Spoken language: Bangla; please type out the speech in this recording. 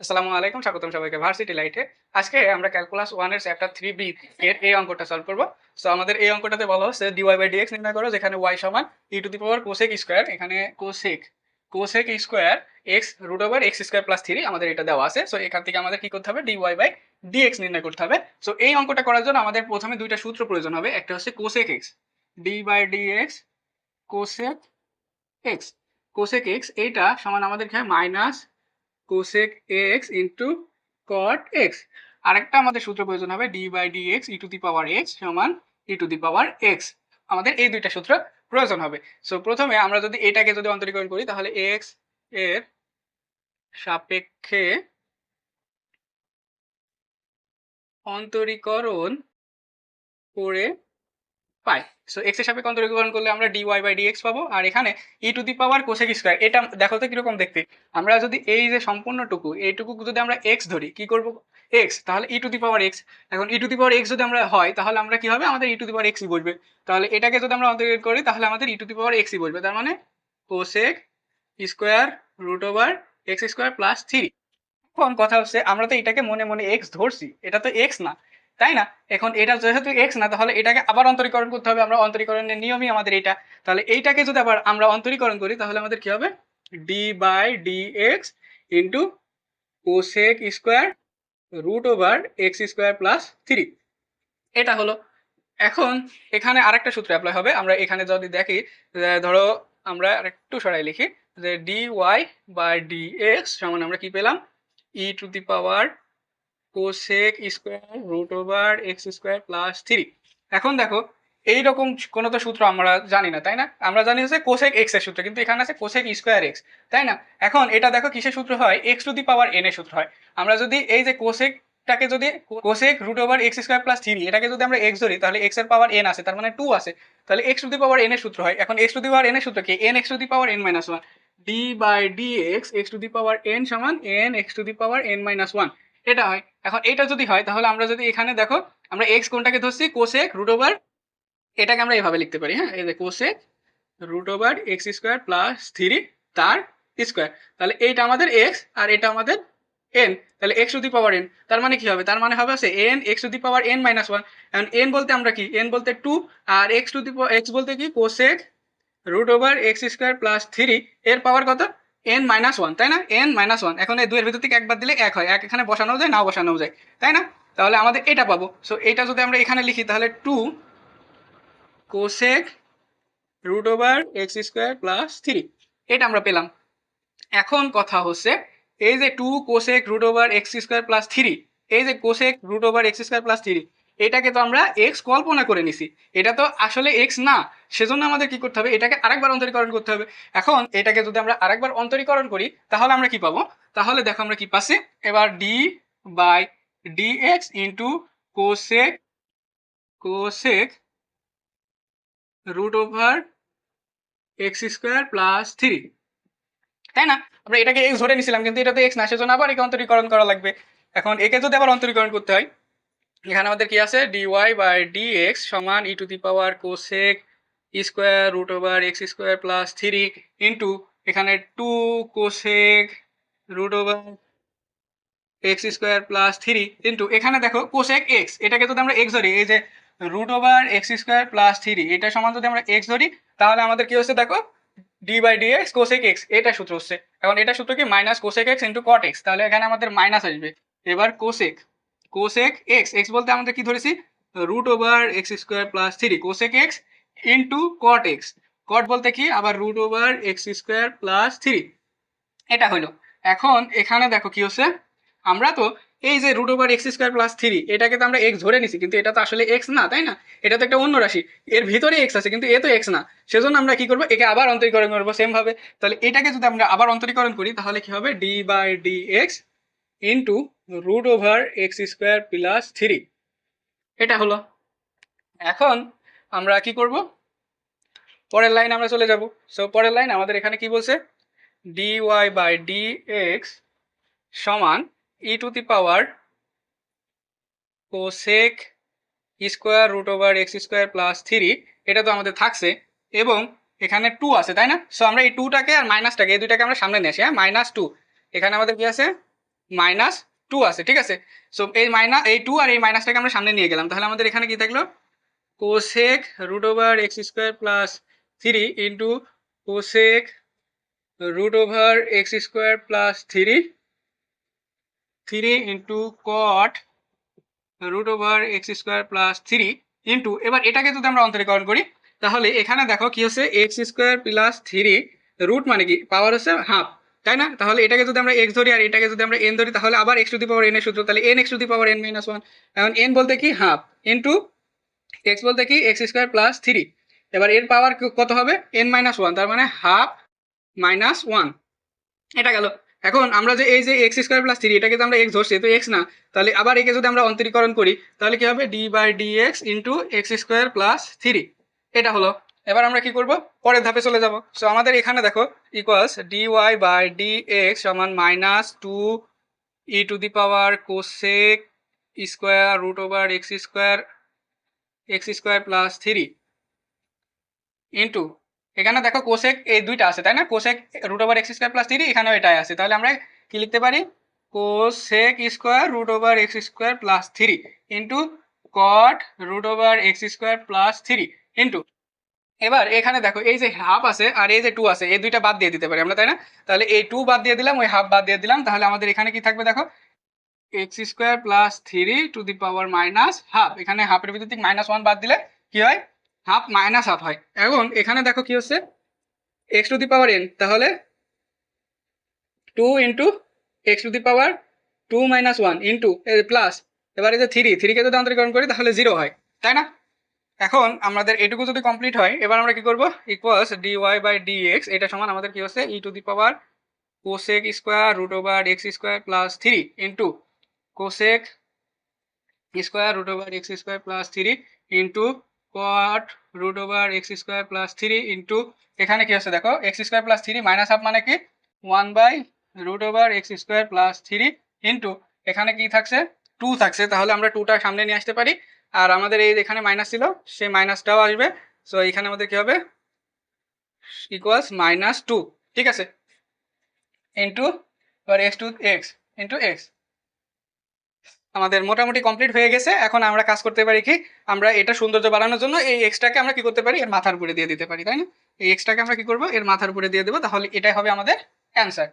আসসালামু আলাইকুম, স্বাগতম সবাইকে ভার্সিটি লাইটে আজকে আমরা ক্যালকুলাস ওয়ানের চ্যাপ্টার থ্রি বি এর এই অঙ্কটা সলভ করব। সো আমাদের এই অঙ্কটাতে বলা হচ্ছে ডিওয়াই বাই ডিএক্স নির্ণয় করো, যেখানে ওয়াই সমান e to the power cosec square এখানে cosec cosec square x root over x square plus three আমাদের এটা দেওয়া আছে। সো এখান থেকে আমাদের কি করতে হবে? ডিওয়াই বাই ডিএক্স নির্ণয় করতে হবে। সো এই অঙ্কটা করার জন্য আমাদের প্রথমে দুইটা সূত্র প্রয়োজন হবে। একটা হচ্ছে cosec x d by dx cosec x cosec x এইটা সমান আমাদের কি minus cosec x into cot x আরেকটা আমাদের সূত্র প্রয়োজন হবে d by d x e to the power x সমান e to the power x আমাদের এই দুইটা সূত্র প্রয়োজন হবে। সো প্রথমে আমরা যদি এটাকে যদি অন্তরীকরণ করি, তাহলে এক্সের সাপেক্ষে অন্তরীকরণ করে পাই। সো এক্সের সাপেক্ষে অন্তরীকরণ করলে আমরা d y by d x পাবো, আর এখানে e to the power cosec square এটা দেখো তো কীরকম দেখতে। আমরা যদি এই যে সম্পূর্ণটুকু, এইটুকু যদি আমরা এক্স ধরি, কি করব? এক্স তাহলে ই টু দি পাওয়ার এক্স এখন ই টু দি পাওয়ার এক্স যদি আমরা হয়, তাহলে আমরা কি হবে? আমাদের ই টু দি পাওয়ার এক্সই বসবে। তাহলে এটাকে যদি আমরা অন্তর্গত করি, তাহলে আমাদের ই টু দি পাওয়ার এক্সই বসবে। তার মানে cosec square root over x square plus three এখন কথা হচ্ছে, আমরা তো এটাকে মনে মনে এক্স ধরছি, এটা তো এক্স না। তাই না? এখন এটা যেহেতু এক্স না, তাহলে এটাকে আবার অন্তরীকরণ করতে হবে। আমরা অন্তরীকরণের নিয়মই আমাদের এটা। তাহলে এইটাকে যদি আবার আমরা অন্তরীকরণ করি, তাহলে আমাদের কি হবে? D by d x into cosec square root over x square plus three এটা হলো। এখন এখানে আরেকটা সূত্র অ্যাপ্লাই হবে। আমরা এখানে যদি দেখি ধরো আমরা আরেকটু সরাই লিখি, যে d y by d x সমান আমরা কি পেলাম? E to the power cosec square root over x square plus three এখন দেখো, এইরকম কোনো তো সূত্র আমরা জানি না, তাই না? আমরা জানি হচ্ছে কোসেক এক্সের সূত্র, কিন্তু এখানে আছে কোসেক স্কোয়ার এক্স তাই না? এখন এটা দেখো কিসের সূত্র হয়? X to the power n এর সূত্র হয়। আমরা যদি এই যে কোসেক টাকে যদি cosec root over x square plus three এটাকে যদি আমরা এক্স ধরি, তাহলে এক্সের পাওয়ার এন আছে, তার মানে টু আছে। তাহলে x to the power n এর সূত্র হয়। এখন x to the power n এর সূত্র কি? N x to the power n minus one d by d x x to the power n সমান n x to the power n minus one এটা হয়। এখন এটা যদি হয়, তাহলে আমরা যদি এখানে দেখো, আমরা এক্স কোনটাকে ধরছি? কোসেক রুট ওভার এটাকে আমরা এভাবে লিখতে পারি হ্যাঁ? এই যে cosec root over x square plus three তার স্কোয়ার তাহলে এইটা আমাদের এক্স আর এটা আমাদের এন তাহলে x to the power n তার মানে কি হবে? তার মানে হবে আছে n x to the power n minus one এখন এন বলতে আমরা কি? এন বলতে টু আর এক্স টু দি এক্স বলতে কি? Cosec root over x square plus three এর পাওয়ার কত? এন মাইনাস ওয়ান তাই না? এন মাইনাস ওয়ান এখন এই দুইয়ের ভিতর থেকে একবার দিলে এক হয়। এক এখানে বসানো যায়, নাও বসানো যায়, তাই না? তাহলে আমাদের এটা পাবো। সো এটা যদি আমরা এখানে লিখি, তাহলে two cosec root over x square plus three এটা আমরা পেলাম। এখন কথা হচ্ছে, এই যে two cosec root over x square plus three এই যে cosec root over x square plus three এটাকে তো আমরা এক্স কল্পনা করে নিছি। এটা তো আসলে এক্স না। সেজন্য আমাদের কি করতে হবে? এটাকে আরেকবার অন্তরীকরণ করতে হবে। এখন এটাকে যদি আমরা আরেকবার অন্তরীকরণ করি, তাহলে আমরা কি পাবো? তাহলে দেখো আমরা কি পাচ্ছি? এবার d by d x into cosec cosec root over x square plus three তাই না? আমরা এটাকে এক্স ধরে নিছিলাম, কিন্তু এটা তো এক্স না, সেজন্য আবার একে অন্তরীকরণ করা লাগবে। এখন একে যদি আবার অন্তরীকরণ করতে হয় এখানে আমাদের কি আছে? D y by d x সমান e to the power cosec square root over x square plus three into এখানে two cosec root over x square plus three into এখানে দেখো কোসেক এক্স এটাকে যদি আমরা এক্স ধরি, এই যে root over x square plus three এটা সমান যদি আমরা এক্স ধরি, তাহলে আমাদের কি হচ্ছে দেখো? D by d x cosec x এটা সূত্র হচ্ছে। এখন এটা সূত্র কি? Minus cosec x into cot x তাহলে এখানে আমাদের মাইনাস আসবে। এবার কোসেক কোসেক এক্স এক্স বলতে আমাদের কি ধরেছি? Root over x square plus three cosec x into cot x cot বলতে কি? আবার root over x square plus three এটা হলো। এখন এখানে দেখো কি হচ্ছে? আমরা তো এই যে root over x square plus three এটাকে তো আমরা এক্স ধরে নিছি, কিন্তু এটা তো আসলে এক্স না, তাই না? এটা তো একটা অন্য রাশি। এর ভিতরে এক্স আছে, কিন্তু এ তো এক্স না। সেজন্য আমরা কি করব? একে আবার অন্তরীকরণ করব সেম ভাবে। তাহলে এটাকে যদি আমরা আবার অন্তরীকরণ করি, তাহলে কি হবে? D by d x into root over x square plus three এটা হলো। এখন আমরা কি করব? পরের লাইন আমরা চলে যাব। সো পরের লাইন আমাদের এখানে কি বলছে? D y by d x সমান e to the power cosec square root over x square plus three এটা তো আমাদের থাকছে। এবং এখানে টু আছে, তাই না? সো আমরা এই টুটাকে আর মাইনাসটাকে এই দুইটাকে আমরা সামনে নিয়ে আসি হ্যাঁ? মাইনাস টু এখানে আমাদের কি আছে? মাইনাস টু আছে, ঠিক আছে? সো এই মাইনাস এই টু আর এই মাইনাসটাকে আমরা সামনে নিয়ে গেলাম। তাহলে আমাদের এখানে কি থাকল? Cosec root over x square plus three into cosec root over x square plus three three into cot root over x square plus three into এবার এটাকে যদি আমরা অন্তরীকরণ করি, তাহলে এখানে দেখো কি হচ্ছে? X square plus three root মানে কি? পাওয়ার হচ্ছে হাফ তাই না? তাহলে এটাকে যদি আমরা এক্স ধরি আর এটাকে যদি আমরা এন ধরি, তাহলে আবার x to the power n এর সূত্র। তাহলে n x to the power n minus one এখন এন বলতে কি? হাফ এন টু এক্স বলতে কি? এক্স স্কোয়ার প্লাস থ্রি এবার এর পাওয়ার কত হবে? এন মাইনাস ওয়ান তার মানে হাফ মাইনাস ওয়ান এটা গেল। এখন আমরা যে এই যে এক্স স্কোয়ার প্লাস থ্রি এটাকে তো আমরা এক্স ধরছি তো এক্স না। তাহলে আবার একে যদি আমরা অন্তরীকরণ করি, তাহলে কি হবে? D by d x into x square plus three এটা হলো। এবার আমরা কি করব? পরের ধাপে চলে যাব। সো আমাদের এখানে দেখো equals d y by d x সমান minus two e to the power cosec square root over x square x square plus three into এখানে দেখো কোসেক এই দুইটা আছে, তাই না? Cosec root over x square plus three এখানেও এটাই আছে। তাহলে আমরা কি লিখতে পারি? Cosec square root over x square plus three into cot root over x square plus three into এবার এখানে দেখো, এই যে হাফ আছে আর এই যে টু আছে, এই দুইটা বাদ দিয়ে দিতে পারি আমরা, তাই না? তাহলে এই টু বাদ দিয়ে দিলাম, ওই হাফ বাদ দিয়ে দিলাম, তাহলে আমাদের এখানে কি থাকবে দেখো? X square plus three to the power minus half এখানে হাফের ভিতর থেকে মাইনাস ওয়ান বাদ দিলে কি হয়? হাফ মাইনাস হাফ হয়। এখন এখানে দেখো কি হচ্ছে? X to the power n তাহলে two into x to the power two minus one into plus এবার এই যে থ্রি থ্রিকে যদি অন্তরীকরণ করি, তাহলে জিরো হয়, তাই না? এখন আমাদের এটুকু যদি কমপ্লিট হয়, এবার আমরা কি করব? Equals d y by d x এটা সমান আমাদের কি হচ্ছে? E to the power cosec square root over x square plus three into cosec square root over x square plus three into cot root over x square plus three into এখানে কি হচ্ছে দেখো? X square plus three minus half মানে কি? One by root over x square plus three into এখানে কি থাকছে? টু থাকছে। তাহলে আমরা টুটা সামনে নিয়ে আসতে পারি। আর আমাদের এই এখানে মাইনাস ছিল, সেই মাইনাসটাও আসবে। সো এখানে আমাদের কি হবে? ইকুয়ালস মাইনাস টু ঠিক আছে? ইন্টু এবার x to x into x আমাদের মোটামুটি কমপ্লিট হয়ে গেছে। এখন আমরা কাজ করতে পারি কি? আমরা এটা সৌন্দর্য বাড়ানোর জন্য এই এক্সটাকে আমরা কি করতে পারি? এর মাথার উপরে দিয়ে দিতে পারি, তাই না? এই এক্সটাকে আমরা কি করব? এর মাথার উপরে দিয়ে দেবো। তাহলে এটাই হবে আমাদের অ্যান্সার